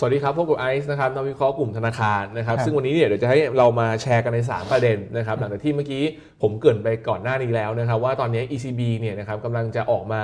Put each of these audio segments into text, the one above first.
สวัสดีครับพบกับไอซ์นะครับนักวิเคราะห์กลุ่มธนาคารนะครับครับซึ่งวันนี้เนี่ยเดี๋ยวจะให้เรามาแชร์กันใน 3 ประเด็นนะครับหลังจากที่เมื่อกี้ผมเกรินไปก่อนหน้านี้แล้วนะครับว่าตอนนี้ ECB เนี่ยนะครับกำลังจะออกมา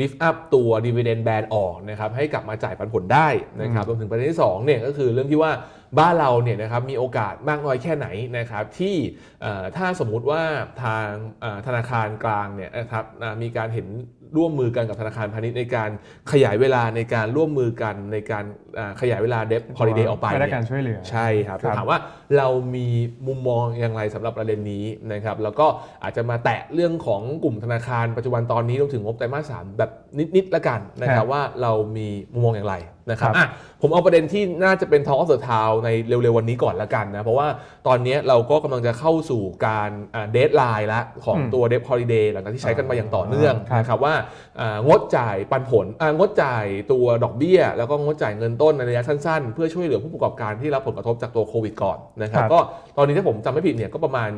lift up ตัว dividend band ออกนะครับให้กลับมาจ่ายปันผลได้นะครับรวมถึงประเด็นที่2เนี่ยก็คือเรื่องที่ว่า บ้านเราเนี่ยนะครับมีโอกาสมากน้อยแค่ไหนนะครับที่เอ่อถ้าสมมุติว่าทางเอ่อธนาคารกลางเนี่ยนะครับอ่ามีการเห็นร่วมมือกันกับธนาคารพาณิชย์ในการขยายเวลาในการร่วมมือกันในการอ่าขยายเวลาเดฟฮอลิเดย์ออกไปไม่ได้เนี่ยการช่วยเหลือใช่ครับครับถามว่าเรามีมุมมองอย่างไรสำหรับประเด็นนี้นะครับแล้วก็อาจจะมาแตะเรื่องของกลุ่มธนาคารปัจจุบันตอนนี้รวมถึงงบไตรมาสสามแบบนิดๆละกันนะครับว่าเรามีมุมมองอย่างไร นะครับครับอะผมเอาประเด็นที่น่าจะเป็นทอ lk of the town ในเร็วๆวันนี้ก่อนละกันนะ เพราะว่าตอนนี้เราก็กำลังจะเข้าสู่การเดทไลน์ละของอืมตัวเดฟฮอลิเดย์หลังจากที่ใช้กันมาอย่างต่อเนื่องครับนะครับว่าอ่างดจ่ายปันผลอ่างดจ่ายตัวดอกเบี้ย แล้วก็งดจ่ายเงินต้นในระยะสั้นๆ เพื่อช่วยเหลือผู้ประกอบการที่รับผลกระทบจากตัวโควิดก่อนนะครับครับก็ตอนนี้ถ้าผมจำไม่ผิดเนี่ยก็ประมาณ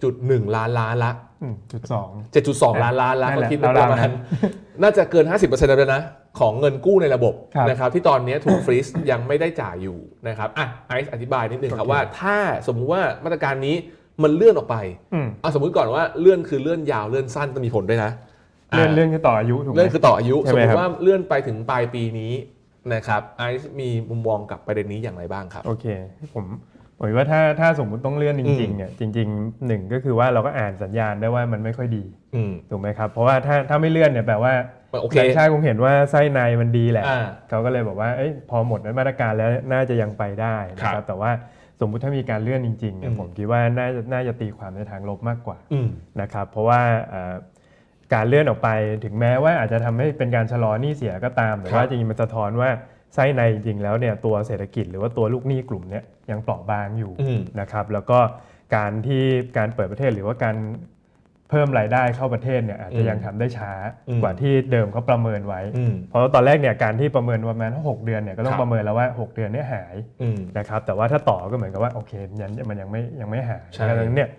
7.1 ล้านล้านละ อืมจุดสอง7.2ล้านล้านละนั่นก็แหละคิดเป็นปราวระๆมานั้ณนน่าจะเกิน 50%แล้วนะ ของเงินกู้ในระบบครับนะครับที่ตอนนี้ถูกฟรีซยังไม่ได้จ่ายอยู่นะครับอะไอซ์อธิบายนิดนึงครับโอเคว่าถ้าสมมุติว่ามาตรการนี้มันเลื่อนออกไปอืมเอาสมมุติก่อนว่าเลื่อนคือเลื่อนยาวเลื่อนสั้นจะมีผลด้วยนะเลื่อนอ่าเลื่อนคือต่ออายุถูกไหมเลื่อนคือต่ออายุใช่สมไหมมครับติว่าเลื่อนไปถึงปลายปีนี้นะครับไอซ์มีมุมมองกับประเด็นนี้อย่างไรบ้างครับ โอเค ผม ผมว่าถ้าถ้าสมมุติต้องเลื่อนจริงอืมๆเนี่ยจริงๆหนึ่งก็คือว่าเราก็อ่านสัญญาณได้ว่ามันไม่ค่อยดีอืมถูกไหมครับ เพราะว่าถ้าถ้าไม่เลื่อนเนี่ยแปลว่าโอเคแบงค์ชาติคงเห็นว่าไส้ในมันดีแหละอ่าเขาก็เลยบอกว่าเอ้ยพอหมดมาตรการแล้วน่าจะยังไปได้นะคครัรับบแต่ว่าสมมุติถ้ามีการเลื่อนจริงๆเนี่ยอืมผมคิดว่าน่าจะน่าจะตีความในทางลบมากกว่าอืมนะครับเพราะว่าเอ่อการเลื่อนออกไปถึงแม้ว่าอาจจะทำให้เป็นการชะลอหนี้เสียก็ตามแต่ครับว่าจริงๆมันสะท้อนว่า ไส้ในจริงๆแล้วเนี่ยตัวเศรษฐกิจหรือว่าตัวลูกหนี้กลุ่มเนี้ยยังเปราะบางอยู่อืมนะครับแล้วก็การที่การเปิดประเทศหรือว่าการเพิ่มรายได้เข้าประเทศเนี่ยอาจจะอืมยังทำได้ช้าอืมกว่าที่เดิมเขาประเมินไว้อืมเพราะว่าตอนแรกเนี่ยการที่ประเมินประมาณหกเดือนเนี่ยก็ต้อครังบประเมินแล้วว่า 6 เดือนเนี่ยหายอืมนะครับแต่ว่าถ้าต่อก็เหมือนกับว่าโอเคยังมันยังไม่ยังไม่หายใช่ดังนั้นเนี่ย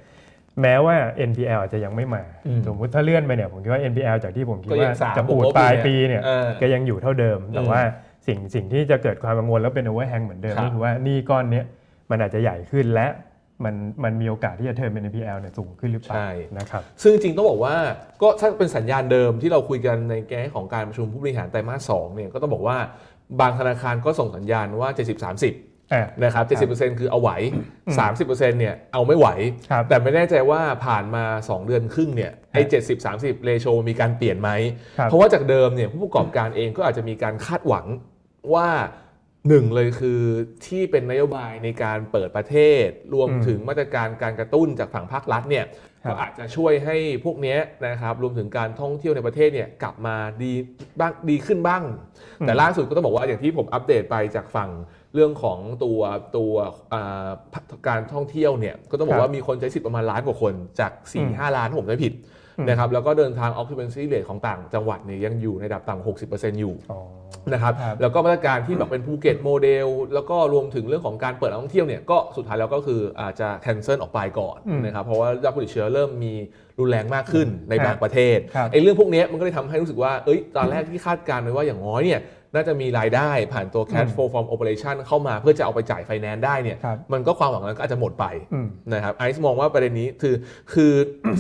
แม้ว่า NPL อาจจะยังไม่มาอืมสมมุติถ้าเลื่อนไปเนี่ยผมคิดว่า NPL จากที่ผมคิดก็ยัว่างสามจะปูดบวกลบปลายอยู่ปีเนี่เนี่ยยเออก็ยังอยู่เท่าเดิมแต่อืมว่า สิ่งสิ่งที่จะเกิดความกังวลแล้วเป็น overhang เหมือนเดิมครับก็คือว่าหนี้ก้อนเนี้ยมันอาจจะใหญ่ขึ้นและมันมันมีโอกาสที่จะเทิร์นเป็น NPL เนี่ยสูงขึ้นหรือเปล่าใช่นะครับซึ่งจริงๆต้องบอกว่าก็ถ้าเป็นสัญญาณเดิมที่เราคุยกันในแง่ของการประชุมผู้บริหารไตรมาสสองเนี่ยก็ต้องบอกว่าบางธนาคารก็ส่งสัญญาณว่า 70-30อะนะครับครับ 70%คือเอาไหวอืม30%เนี่ยเอาไม่ไหวครับแต่ไม่แน่ใจว่าผ่านมา 2 เดือนครึ่งเนี่ยไอ้ครับ70 30เรโชมีการเปลี่ยนไหมครับเพราะว่าจากเดิมเนี่ยผู้ประกอบการเองก็อาจจะมีการคาดหวัง ว่าหนึ่งเลยคือที่เป็นนโยบายในการเปิดประเทศ รวมอืมถึงมาตรการการกระตุ้นจากฝั่งภาครัฐเนี่ยครับก็อาจจะช่วยให้พวกเนี้ยนะครับรวมถึงการท่องเที่ยวในประเทศเนี่ยกลับมาดีบ้างดีขึ้นบ้าง แต่ล่าสุดก็ต้องบอกว่าอย่างที่ผมอัปเดตไปจากฝั่งเรื่องของตัวตัวอ่าการท่องเที่ยวเนี่ยก็ต้องบอคกรับว่ามีคนใช้สิทธิ์ประมาณล้านกว่าคนจากอืม4-5ล้านถ้าผมจำไม่ผิดอืม นะครับแล้วก็เดินทาง occupancy rate ของต่างจังหวัดเนี่ยยังอยู่ในระดับต่ำ60%อยู่อ๋อนะครับครับแล้วก็มาตรการที่แบบเป็นภูเก็ตโมเดล แล้วก็รวมถึงเรื่องของการเปิดนักท่องเที่ยวเนี่ยก็สุดท้ายแล้วก็คืออาจจะ cancel ออกไปก่อนอืมนะครับเพราะว่ายอดผู้ติดเชื้อเริ่มมีรุนแรงมากขึ้นในครับบางประเทศครับไอ้เรื่องพวกเนี้ยมันก็เลยทำให้รู้สึกว่าเอ้ยตอนแรกที่คาดการณ์ไว้ว่าอย่างน้อยเนี่ย น่าจะมีรายได้ผ่านตัว cash flow from operation เข้ามาเพื่อจะเอาไปจ่ายไฟแนนซ์ได้เนี่ยครับมันก็ความหวังนั้นก็อาจจะหมดไปอืม นะครับไอซ์มองว่าประเด็นนี้คือคือ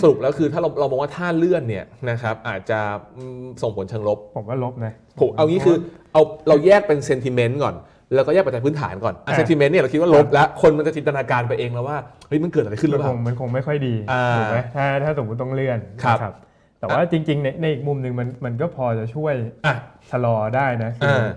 สรุปแล้วคือถ้าเราเรามองว่าถ้าเลื่อนเนี่ยนะครับอาจจะอืมส่งผลเชิงลบ ผมว่าลบนะ ผมเอางี้คือเอาเราแยกเป็นเซนติเมนต์ก่อน แล้วก็แยกปัจจัยพื้นฐานก่อนอะเซนติเมนต์เนี่ยเราคิดว่าลบแล้ว คนมันจะจินตนาการไปเองแล้วว่าเฮ้ยมันเกิดอะไรขึ้นหมัรืนอเปคล่า งมันคงไม่ค่อยดีอ่าถูกไหมถ้าถ้าสมมติต้องเลื่อนครับ นะ แต่ว่าจริงๆในในอีกมุมหนึ่งมันมันก็พอจะช่วยอะ ชะลอได้นะคืออา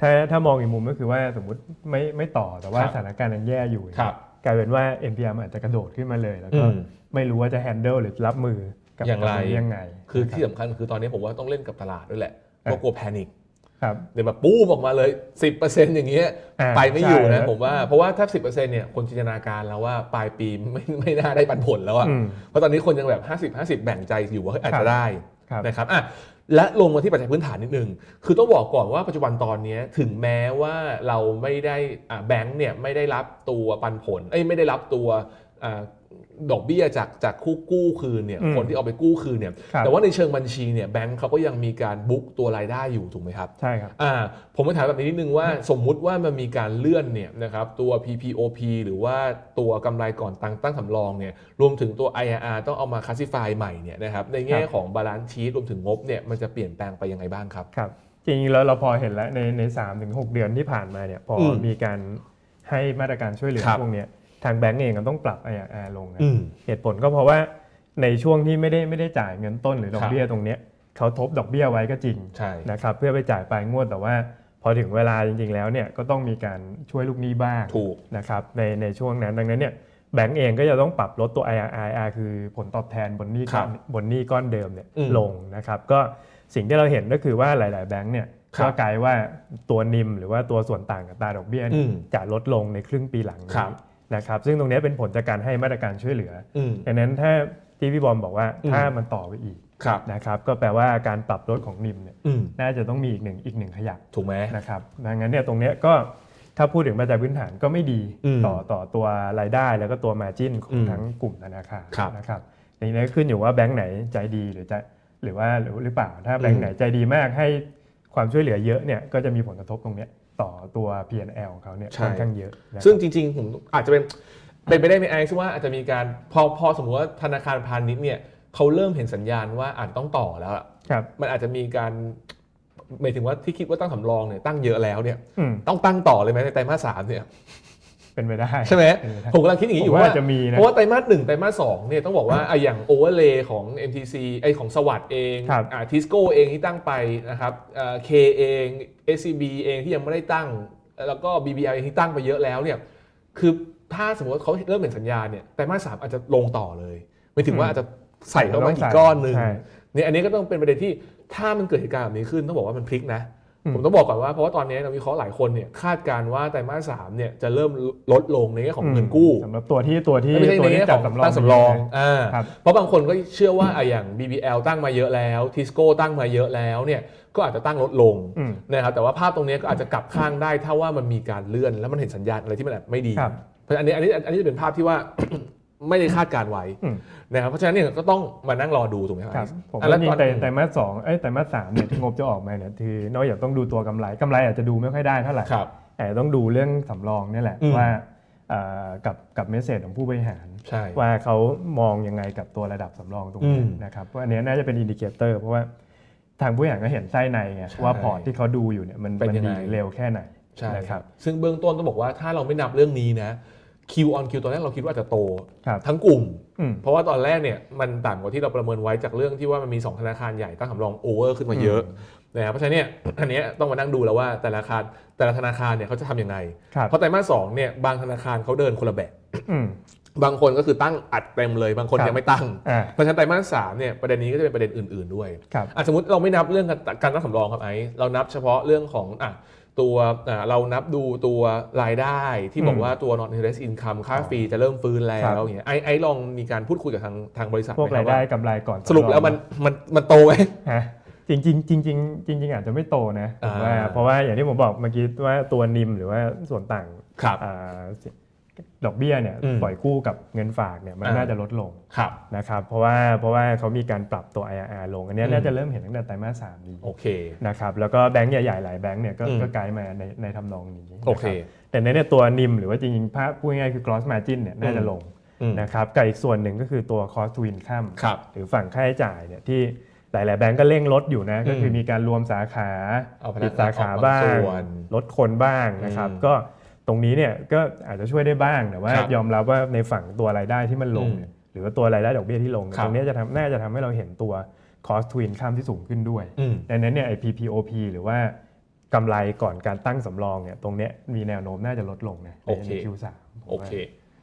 ถ้าถ้ามองอีกมุมก็คือว่าสมมติไม่ไม่ต่อแต่ว่าครับสถานการณ์ยังแย่อยู่ครับกลายเป็นว่า NPL มันอาจจะกระโดดขึ้นมาเลย แล้วก็อืมไม่รู้ว่าจะ handle หรือรับมือกับอย่างไรกับตนี้ยังไง คือนะที่รับสำคัญคือตอนนี้ผมว่าต้องเล่นกับตลาดด้วยแหละเพอะราะกลัวแพนิคครับ เดี๋ยวแบบปู้มออกมาเลย 10%อย่างเงี้ยอ่าไปไม่อยู่ใช่นะผมว่าเพราะว่าถ้า 10%เนี่ยคนจินตนาการแล้วว่าปลายปีไม่ไม่น่าได้ปันผลแล้วอะอืมเพราะตอนนี้คนยังแบบ50 50 แบ่งใจอยู่ว่าเฮ้ยอาจครัจะบได้ครับนะครับอะและลงมาที่ปัจจัยพื้นฐานนิดนึง คือต้องบอกก่อนว่าปัจจุบันตอนนี้ถึงแม้ว่าเราไม่ได้อะแบงค์เนี่ยไม่ได้รับตัวปันผล เอ้ยไม่ได้รับตัวอ่า ดอกเบี้ยจากจากคู่กู้คืนเนี่ยอืมคนที่เอาไปกู้คืนเนี่ยครับแต่ว่าในเชิงบัญชีเนี่ยแบงก์เขาก็ยังมีการบุ๊กตัวรายได้อยู่ถูกไหมครับใช่ครับอ่าผมมาถามแบบนี้นิดนึงว่าสมมุติว่ามันมีการเลื่อนเนี่ยนะครับตัว PPOP หรือว่าตัวกำไรก่อนตั้งตั้งสำรองเนี่ยรวมถึงตัว IRR ต้องเอามาคัสซิฟายใหม่เนี่ยนะครับในแง่ครับของบาลานซ์ชีตรวมถึงงบเนี่ยมันจะเปลี่ยนแปลงไปยังไงบ้างครับครับจริงๆแล้วเราพอเห็นแล้วในในสามถึงหกเดือนที่ผ่านมาเนี่ยพออมมีการให้มาตรการช่วยเหลือครับพวกเนี้ย ทางแบงก์เองก็ต้องปรับ IRR ลงนะอืมเหตุผลก็เพราะว่าในช่วงที่ไม่ได้ไม่ได้จ่ายเงินต้นหรือดอครักบเบี้ยตรงเนี้ยเขาทบดอกเบี้ยไว้ก็จริงใช่นะครับเพื่อไปจ่ายปลายงวดแต่ว่า พอถึงเวลาจริง ๆ แล้วเนี่ยก็ต้องมีการช่วยลูกหนี้บ้างถูกนะครับในในช่วงนั้นดังนั้นเนี่ยแบงก์เองก็จะต้องปรับลดตัว IRR IRR คือผลตอบแทนบนหนี้ก้อนครับบนหนี้ก้อนเดิมเนี่ยอืมลงนะครับก็สิ่งที่เราเห็นก็คือว่าหลาย ๆ แบงก์เนี่ยครับก็กลายว่าตัวนิมหรือว่าตัวส่วนต่างกับตราดอกเบี้ยเนี่ยอืมจะลดลงในครึ่งปีหลังครันี้บ นะครับซึ่งตรงเนี้ยเป็นผลจากการให้มาตรการช่วยเหลืออืมดังนั้นถ้าที่พี่บอมบอกว่าอืมถ้ามันต่อไปอีกครับนะครับก็แปลว่าการปรับลดของนิมเนี่ยอืมน่าจะต้องมีอีกหนึ่งอีกหนึ่งขยักถูกไหมนะครับดังนั้นเนี่ยตรงเนี้ยก็ถ้าพูดถึงปัจจัยพื้นฐานก็ไม่ดีอืมต่อต่อตัวรายได้แล้วก็ตัวมาจิ้นขออืงมทั้งกลุ่มธนาคารครับนะครับทีนี้ขึ้นอยู่ว่าแบงค์ไหนใจดีหรือจะหรือว่าหรือหรือเปล่าถ้าแบงอืค์มไหนใจดีมากให้ความช่วยเหลือเยอะเนี่ยก็จะมีผลกระทบตรงเนี้ย ต่อตัว P&L ของเขาเนี่ยใช่ค่อนข้างเยอะนะครับ ซึ่งจริงๆผมอาจจะเป็นเป็นไปได้ไหมไอ้ที่ว่าอาจจะมีการพอพอสมมติว่าธนาคารพาณิชย์เนี่ยเขาเริ่มเห็นสัญญาณว่าอาจต้องต่อแล้วอะครับ มันอาจจะมีการหมายถึงว่าที่คิดว่าตั้งสำรองเนี่ยตั้งเยอะแล้วเนี่ยอืม ต้องตั้งต่อเลยไหมในไตรมาสสามเนี่ย เป็นไปได้ใช่ไหมเป็นไปได้ผมกำลังคิดอย่างนี้อยู่ผมว่าว่าจะมีนะเพราะว่าไตรมาสหนึ่งไตรมาสสองเนี่ยต้องบอกว่าอะอย่างโอเวอร์เลย์ของ MTC ไอของสวัสด์เองครับอ่าทิสโก้เองที่ตั้งไปนะครับเคเอง SCB เองที่ยังไม่ได้ตั้ง แล้วก็ BBL เองที่ตั้งไปเยอะแล้วเนี่ยคือถ้าสมมติว่าเขาเริ่มเห็นสัญญาณเนี่ยไตรมาสสามอาจจะลงต่อเลยไม่ถึงว่าอาจจะใส่เข้ามาอีกก้อนหนึ่งใช่เนี่ยอันนี้ก็ต้องเป็นประเด็นที่ถ้ามันเกิดเหตุการณ์แบบนี้ขึ้นต้องบอกว่ามันพลิกนะอืม ผมต้องบอกก่อนว่าเพราะว่าตอนนี้นักวิเคราะห์หลายคนเนี่ยคาดการณ์ว่าไตรมาสสามเนี่ยจะเริ่มลดลงในแง่ของเงินกู้สำหรับตัวที่ตัวที่ไม่ใช่ตัวในที่แง่จัขดองสำรองตั้งสำรองอ่าครับเพราะบางคนก็เชื่อว่าอะอย่าง BBL ตั้งมาเยอะแล้วทิสโก้ตั้งมาเยอะแล้วเนี่ยก็อาจจะตั้งลดลงอืมนะครับแต่ว่าภาพตรงนี้ก็อาจจะกลับข้างได้ถ้าว่ามันมีการเลื่อนแล้วมันเห็นสัญญาณอะไรที่มันแบบไม่ดีครับเพราะฉะนั้นอันนี้อันนี้อันนี้จะเป็นภาพที่ว่า ไม่ได้คาดการณ์ไว้อืม นะครับเพราะฉะนั้นเนี่ยก็ต้องมานั่งรอดูถูกไหมครับครับผมอะว่าแล้วจริตงอน แต่แต่มาสสองเอ้ยแต่มาสสามเนี่ยที่งบจะออกมาเนี่ยคือนอกจากต้องดูตัวกำไรกำไรอาจจะดูไม่ค่อยได้เท่าไหร่ครับแต่ต้องดูเรื่องสำรองเนี่ยแหละอืม ว่าเอ่อกับกับเมสเซจของผู้บริหาร ใช่ ว่าเขามองยังไงกับตัวระดับสำรองตรงนี้อืมนะครับเพราะอันเนี้ยน่าจะเป็นอินดิเคเตอร์เพราะว่าทางผู้บริหารก็เห็นไส้ในไงใช่ว่าพอร์ตที่เขาดูอยู่เนี่ยมันเป็นมันยังไง ดีเร็วแค่ไหนใช่นะคครัรับ บซึ่งเบื้องต้นต้องบอกว่าถ้าเราไม่นับเรื่องนี้นะ Q on Q ตอนแรกเราคิดว่าอาจจะโต ครับ ทั้งกลุ่ม อืม เพราะว่าตอนแรกเนี่ยมันต่ำกว่าที่เราประเมินไว้จากเรื่องที่ว่ามันมี 2 ธนาคารใหญ่ตั้งสำรองโอเวอร์ขึ้นมาเยอะนะครับเพราะฉะนั้นเนี่ย อันเนี้ยต้องมานั่งดูแล้วว่าแต่ละธนาคารแต่ละธนาคารเนี่ยเขาจะทำยังไง ครับ เพราะไตรมาสสองเนี่ยบางธนาคารเขาเดินคนละแบบ อืม บางคนก็คือตั้งอัดเต็มเลย บางคนครับ ยังไม่ตั้ง อ่า เพราะฉะนั้นไตรมาสสามเนี่ยประเด็นนี้ก็จะเป็นประเด็นอื่น ๆด้วยครับ อะสมมติเราไม่นับเรื่องการการตั้งสำรองครับไอ้เรานับเฉพาะเรื่องของอะ ตัวอะเรานับดูตัวรายได้ที่บอกอืมว่าตัว non interest income ค่าฟรีจะเริ่มฟื้นแล้ครัวบอย่างเงี้ยไอ้ไอ้ลองมีการพูดคุยกับทางทางบริษัทพวกไหมครารัยบได้ว่ากำไรก่อน สรุปแล้วมันมันมันโตไหมฮะจริงจริงๆจริงๆจริงๆอาจจะไม่โตนะผมว่าอ่าเพราะว่าอย่างที่ผมบอกเมื่อกี้ว่าตัวนิมหรือว่าส่วนต่างครับอ่า ดอกเบี้ยเนี่ยอืมปล่อยกู้กับเงินฝากเนี่ยมันอ่าน่าจะลดลงครับนะครับเพราะว่าเพราะว่าเขามีการปรับตัว IRR ลง อันเนี้ยอืมน่าจะเริ่มเห็นตั้งแต่ไตรมาสสามนี้โอเคนะครับแล้วก็แบงก์ใหญ่ๆหลายแบงก์เนี่ยก็อืมก็ไกด์มาในในทำนองนี้นะครับโอเคแต่ในเนี่ยตัวนิมหรือว่าจริงๆภาพพูดง่ายๆคือ gross margin เนี่ยน่าจะลงอืมนะครับกับอีกส่วนหนึ่งก็คือตัว cost to income ครับหรือฝั่งค่าใช้จ่ายเนี่ยที่หลาย ๆ แบงก์ก็เร่งลดอยู่นะ ก็คือมีการรวมสาขาเอาพนัปิกดงานสาขาออกบางบ้างส่วนลดคนบ้างนะครับอืมก็ ตรงนี้เนี่ยก็อาจจะช่วยได้บ้างแต่ว่า ครับยอมรับว่าในฝั่งตัวรายได้ที่มันลงอืมเนี่ยหรือว่าตัวรายได้ดอกเบี้ยที่ลงเนี่ยครับ ตรงเนี้ยจะทำน่าจะทำให้เราเห็นตัว cost to income ที่สูงขึ้นด้วยอืม ดังนั้นเนี่ยไอ้ PPOP หรือว่ากำไรก่อนการตั้งสำรองเนี่ยตรงเนี้ยมีแนวโน้มน่าจะลดลงนะใน โอเคใน Q3 ผมว่า โอเค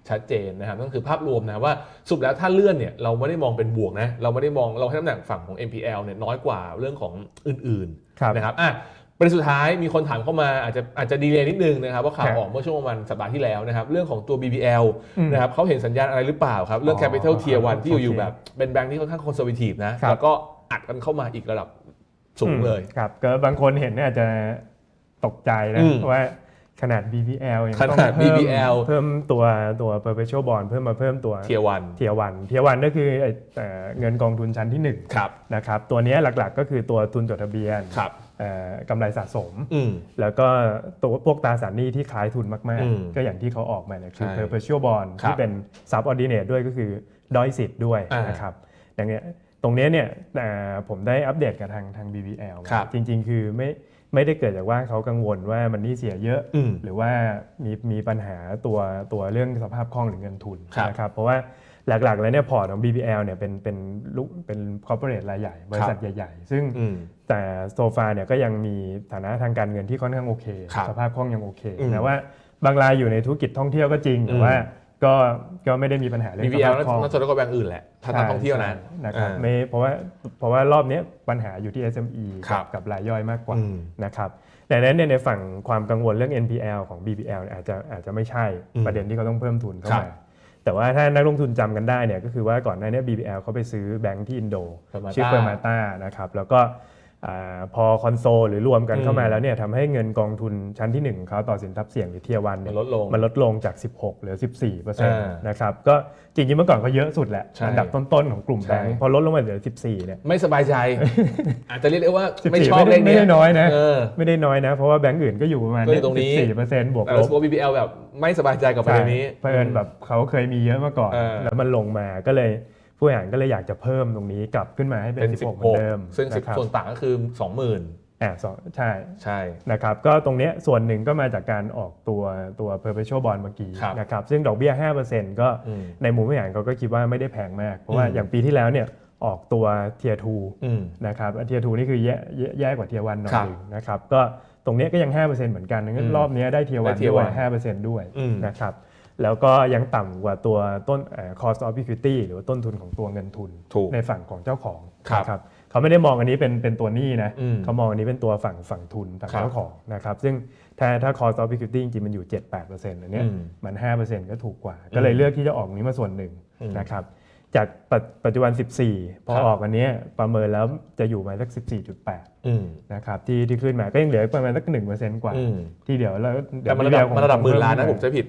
ชัดเจนนะครับนั่นคือภาพรวมนะว่าสรุดแล้วถ้าเลื่อนเนี่ยเราไม่ได้มองเป็นบวกนะเราไม่ได้มองเราให้น้ำหนักฝั่งของ NPL เนี่ยน้อยกว่าเรื่องของอื่นครับ ๆนะครับอะ ประเด็นสุดท้ายมีคนถามเข้ามาอาจจะอาจจะดีเลยนิดนึงนะครับว่าข่าวครับออกเมื่อช่วงประมาณสัปดาห์ที่แล้วนะครับเรื่องของตัว BBL อืมนะครับเขาเห็นสัญญาณอะไรหรือเปล่าครับเรื่องอ๋อ Capital Tier 1ที่อยู่โอเคๆแบบเป็นแบงค์ที่ค่อนข้างคอนเซอร์วทีฟนะครับแล้วก็อัดกันเข้ามาอีกระดับสูงเลยอืมครับก็บางคนเห็นเนี่ยอาจจะตกใจนะอืมว่า ขนาด BBL ยังขต้องนาด เพิ่ม BBL เพิ่มตัวตัว perpetual bond เพิ่มมาเพิ่มตัวเทียวันเทียวันเทียวันก็คือไอ้เอ่อเงินกองทุนชั้นที่1ครับนะครับตัวเนี้ยหลักๆก็คือตัวทุนจดทะเบียนครับ เอ่อกำไรสะสม อืม แล้วก็ตัวพวกตราสารหนี้ที่คล้ายทุนมากอืมๆ ก็อย่างที่เขาออกมาเนี่ยคือ ใช่ perpetual bond ครับที่เป็น subordinate ด้วยก็คือด้อยสิทธิ์ด้วยอ่านนะครับดังเนี้ยตรงเนี้ยเนี่ยเอ่อผมได้อัปเดตกับทางทาง BBL มาครับจริงๆ คือไม่ ไม่ได้เกิดจากว่าเขากังวลว่ามันหนี่เสียเยอะอืมหรือว่ามีมีปัญหาตัวตัวเรื่องสภาพคล่องหรือเงินทุนครับนะครับเพราะว่าหลักๆ แล้วเนี่ยพอร์ตของ BBL เนี่ยเป็นเป็นลูกเป็นคอร์ปอเรทรายใหญ่ บริษัทใหญ่ ๆ ซึ่งอืมแต่โซฟาเนี่ยก็ยังมีฐานะทางการเงินที่ค่อนข้างโอเคครับสภาพคล่องยังโอเคอืมแต่ว่าบางรายอยู่ในธุรกิจท่องเที่ยวก็จริงแต่ว่า ก็ก็ไม่ได้มีปัญหาเรื่องส BBL ภาพคล่องน่าจะได้กว่าแบงก์อื่นแหละถ้าตามท่องเที่ยวนะ ใช่นะครับอ่าไม่เพราะว่าเพราะว่ารอบเนี้ยปัญหาอยู่ที่ SME ครักับบกับรายย่อยมากกว่าอืมนะครับดังนั้นเนี่ยในฝั่งความกังวลเรื่อง NPL ของ BBL เนี่ยอาจจะอาจจะไม่ใช่อืมประเด็นที่เขาต้องเพิ่มทุนเข้าครับมาแต่ว่าถ้านักลงทุนจำกันได้เนี่ยก็คือว่าก่อนหน้าเนี้ BBL เขาไปซื้อแบงก์ที่อินโด Permata ชื่อเปอร์มาตานะครับแล้วก็อ่า พอคอนโซลหรือรวมกันเข้ามาอืมแล้วเนี่ยทำให้เงินกองทุนชั้นที่1ของเขาต่อสินทรัพย์เสี่ยงหรือเทียวันมัเนี่ยนลดลงมันลดลงจาก 16เหลือ 14เปอร์เซ็นต์อ่านนะครับก็จริงๆเมื่อก่อนเขาเยอะสุดแหละใช่อันดับต้นๆของกลุ่มใช่แบงก์พอลดลงมาเหลือ 14เนี่ยไม่สบายใจ อาจจะเรียกได้ว่า14ไม่ชอบเลขไม่นี้ได้น้อยนะเออไม่ได้น้อยนะ เพราะว่าแบงก์อื่นก็อยู่ประมาณก็อยู่ตรงนี้14เปอร์เซ็นต์บวกแต่ลรู้บสึกว่า BBL แบบไม่สบายใจกับประเด็นนี้ใช่เพิ่นแบบเขาเคยมีเยอะมาก่อนเออแล้วมันลงมาก็เลย ผู้บริหารก็เลยอยากจะเพิ่มตรงนี้กลับขึ้นมาให้เป็เป็นน16 เหมือนเดิม16ซึ่งนะครับส่วนต่างก็คือ 20,000อ่าสองใช่ใช่นะครับก็ตรงเนี้ยส่วนหนึ่งก็มาจากการออกตัวตัว perpetual bond เมื่อกี้ครับนะครับซึ่งดอกเบี้ย 5%ก็อืมในมุมผู้บริหารเขาก็คิดว่าไม่ได้แพงมาก เพราะว่าอืมอย่างปีที่แล้วเนี่ยออกตัว tier อืม2นะครับเทียร์2นี่คือแย่แย่แย่กว่า tier 1หน่อยครับหนึงนะครับก็ตรงเนี้ยก็ยัง 5%เหมือนกันงั้อืนมรอบเนี้ยได้ tier ได้1 tier ด้วย one 5%ด้วยอืมนะครับ แล้วก็ยังต่ำกว่าตัวต้นเอ่อ cost of equity หรือว่าต้นทุนของตัวเงินทุนถูกในฝั่งของเจ้าของครับนะครับเขาไม่ได้มองอันนี้เป็นเป็นตัวหนี้นะอืมเขามองอันนี้เป็นตัวฝั่งฝั่งทุนฝั่งครับเจ้าของนะครับซึ่งถ้าถ้า cost of equity จริงๆมันอยู่ 7-8%อันเนี้ยอืมมัน 5%ก็ถูกกว่า ก็เลยเลือกที่จะออกนี้มาส่วนหนึ่งอืมนะครับจากปัจปัจจุบัน 14 พอครับออกอันเนี้ยประเมินแล้วจะอยู่มาสัก 14.8อืมนะครับที่ที่ขึ้นมาก็ยังเหลือประมาณสัก1%กว่าอืมที่เดี๋ยวแล้วเดี๋แต่ยวมันระดับคงมันระดับหมื่นล้านนะเพิ่ผมจะผิด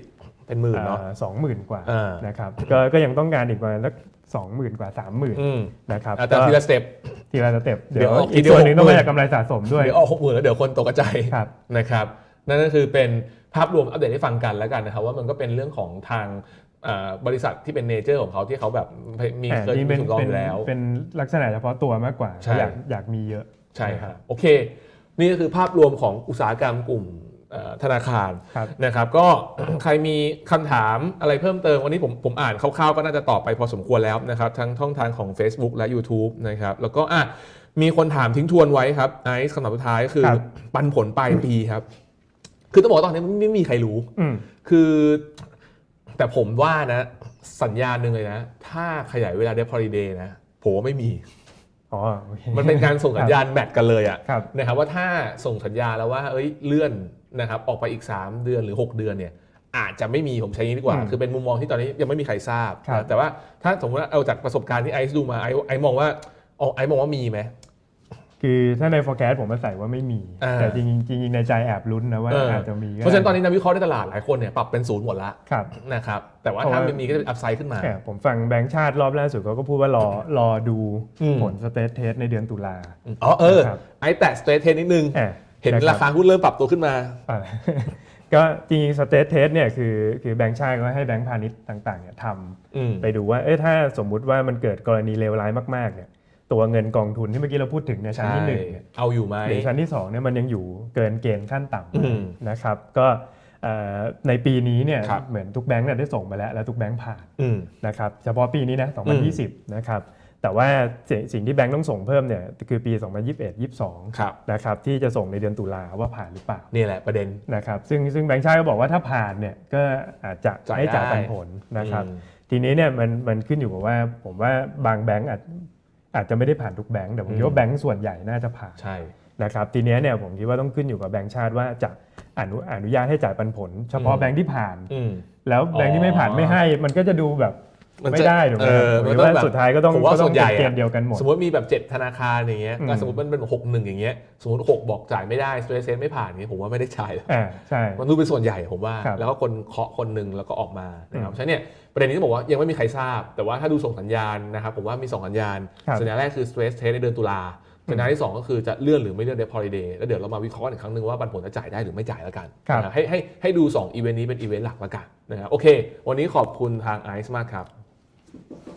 เป็นหมื่นเนาะสองหมื่นกว่าอ่านะครับก็ก็ยังต้องการอีกประมาณสักสองหมื่นกว่าสามหมื่นอืมนะครับอะแต่ทีละสเต็ปทีละสเต็ปเดี๋เดี๋ยยววออกทีอีกเดียวส่วนหนึ่งต้องหกหมื่มานจากกำไรสะสมด้วยเดี๋ยวออกหกหมื่นแล้วเดี๋ยวคนตกใจครับนะครับนั่นก็คือเป็นภาพรวมอัปเดตให้ฟังกันแล้วกันนะครับว่ามันก็เป็นเรื่องของทางอ่าบริษัทที่เป็นเนเจอร์ของเขาที่เขาแบบมีอ่าเคยจริงมีเป็นทุนรองเป็อนยู่แล้ว เป็นลักษณะเฉพาะตัวมากกว่าใช่อยากอยากมีเยอะใช่ครับโอเค นี่ก็คือภาพรวมของอุตสาหกรรมกลุ่มเอ่อ ธนาคารครับนะครับ ก็ใครมีคำถามอะไรเพิ่มเติมวันนี้ผมผมอ่านคร่าวๆก็น่าจะตอบไปพอสมควรแล้วนะครับทั้งช่องทางของ Facebook และ YouTube นะครับแล้วก็อะมีคนถามทิ้งทวนไว้ครับไอซ์คำถามสุดท้ายคือครับปันผลปลายปีครับ คือต้องบอกว่าตอนนี้ไม่ไม่มีใครรู้อืมคือ แต่ผมว่านะ สัญญาณหนึ่งเลยนะ ถ้าขยายเวลาเดฟฮอลิเดย์นะผมว่าไม่มีอ๋อโอเคมันเป็นการส่งสัญญาณแมทกันเลยอะครับนะครับว่าถ้าส่งสัญญาณแล้วว่า เอ้ยเลื่อน นะครับออกไปอีก 3 เดือนหรือ 6 เดือนเนี่ยอาจจะไม่มีผมใช้นี้ดีกว่าอืมคือเป็นมุมมองที่ตอนนี้ยังไม่มีใครทราบ ครับนะแต่ว่าถ้าสมมติว่าเอาจากประสบการณ์ที่ไอซ์ดูมาไอซ์ไอซ์มองว่าเอาไอซ์มองว่ามีไหม คือถ้าใน forecast ผมมาใส่ว่าไม่มี อ่า แต่จริงๆจริงๆในใจแอบลุ้นนะว่าเออออาจจะมีก็เพราะฉะนั้นตอนได้นี้นักวิเคราะห์ในตลาดหลายคนเนี่ยปรับเป็นศูนย์หมดละครับ นะครับแต่ว่าเพราะถ้าว่ามันมีก็จะเป็นอัพไซด์ขึ้นมา แหมผมฟังแบงค์ชาติรอบล่าสุดเขาก็พูดว่ารอรอดูอืม ผลสเตทเทสในเดือนตุลา อ๋อเออ ครับ ไอซ์แตะสเตทเทนนิดนึงอะ เห็นนะราคาหุ้นเริ่มปรับตัวขึ้นมาอ่าก็จริงๆสเตทเทสเนี่ยคือคือแบงค์ชาติก็ให้แบงค์พาณิชย์ต่างๆเนี่ยทอืมำไปดูว่าเอ้ยถ้าสมมุติว่ามันเกิดกรณีเลวร้ายมากๆเนี่ยตัวเงินกองทุนที่เมื่อกี้เราพูดถึงในยชั้นที่หนึ่งเนี่ยเอาอยู่ไหมหรือชั้นที่2เนี่ยมันยังอยู่เกินเกณฑ์ขั้นต่อืมำนะครับก็เอ่อในปีนี้เนี่ยครับเหมือนทุกแบงก์เนี่ยได้ส่งมาแล้ว แล้วทุกแบงก์ผ่านอืมนะครับเฉพาะปีนี้นะ2020 นะครับ แต่ว่าสิ่งสิ่งที่แบงก์ต้องส่งเพิ่มเนี่ยคือปี 2021ครับ22นะครับที่จะส่งในเดือนตุลาว่าผ่านหรือเปล่านี่แหละประเด็นนะครับซึ่งซึ่งแบงก์ชาติก็บอกว่าถ้าผ่านเนี่ยก็อาจจะจ่ายให้จ่ายได้ปันผลนะครับอืมทีนี้เนี่ยมันมันขึ้นอยู่กับว่าผมว่าบางแบงก์อาจอาจจะไม่ได้ผ่านทุกแบงก์แต่ผมคิดว่าแบงก์ส่วนใหญ่น่าจะผ่านใช่นะครับทีเนี้ยเนี่ยผมคิดว่าต้องขึ้นอยู่กับแบงก์ชาติว่าจะอนุอนุญาตให้จ่ายปันผล เฉพาะอืมแบงก์ที่ผ่านอืมแล้วแบงก์ที่ไม่ผ่านอ๋อไม่ให้มันก็จะดูแบบ มันไม่จะได้ถูกไหมเออหมัรืนอต้องว่าแบบสุดท้ายก็ต้องผมว่าก็ต้ส่องวนใหญ่เป็นเกอะณฑ์เดียวกันหมด สมมติมีแบบ7ธนาคารอย่างเงี้ยอืมก็สมมติมันเป็น6 1อย่างเงี้ยสมมติ6บอกจ่ายไม่ได้สเตรสเซไม่ผ่านเงี้ยผมว่าไม่ได้จ่ายแล้ว อ่าใช่ มันดูเป็นส่วนใหญ่ผมว่า ครับแล้วก็คนเคาะคนหนึ่งแล้วก็ออกมานะครับอืมฉะนั้นเนี่ยประเด็นนี้ต้องบอกว่ายังไม่มีใครทราบ แต่ว่าถ้าดูส่งสัญญาณนะครับผมว่ามี 2 สัญญาณ ครับสัญญาณแรกคือ stress test ในเดือนตุลาสัญญาณที่ 2 ก็คือจะเลื่อนหรือไม่เลื่อน debt holiday แล้วเดี๋ยวเรามาวิเคราะห์กันอีกครั้งหนึ่งว่าปันผลจะจ่ายได้หรือไม่จ่ายแล้วกันครับ นะครับให้ให้ให้ดู2อีเวนต์นี้เป็นอีเวนต์หลักแล้วกันนะครับโอเค วันนี้ขอบคุณทางไอซ์มากครับ Thank you.